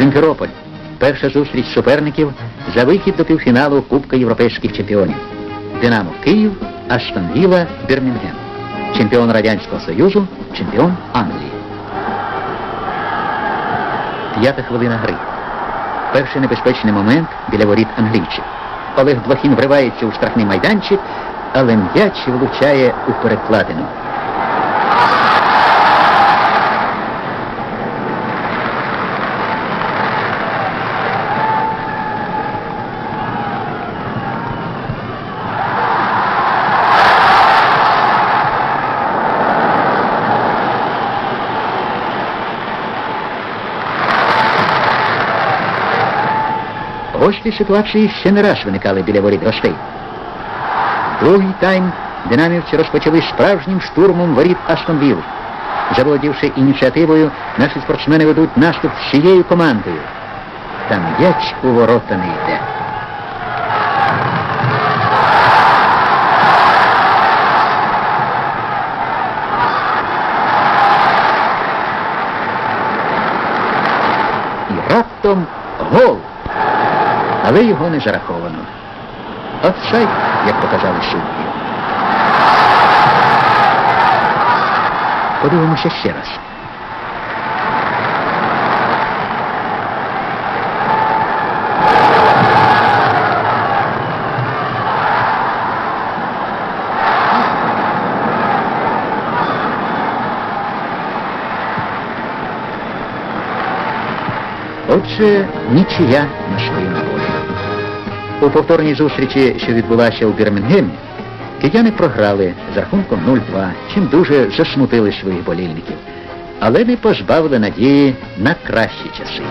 Сімферополь. Перша зустріч суперників за вихід до півфіналу Кубка Європейських чемпіонів. Динамо Київ, Астон Вілла, Бірмінгем. Чемпіон Радянського Союзу, чемпіон Англії. П'ята хвилина гри. Перший небезпечний момент біля воріт англійців. Олег Блохін вривається у штрафний майданчик, але м'яч влучає у перекладину. Гості ситуації ще не раз виникали біля воріт гостей. Другий тайм динамівці розпочали справжнім штурмом воріт Астон Вілли. Заволодівши ініціативою, наші спортсмени ведуть наступ всією командою. Та м'яч у ворота не йде. І раптом гол. Але його не зараховано. Офсайд, як показали судді. Подивимося ще раз. Отже, нічия на нагоду. У повторній зустрічі, що відбулася у Бірмінгемі, кияни програли з рахунком 0-2, чим дуже засмутили своїх болільників, але не позбавили надії на кращі часи.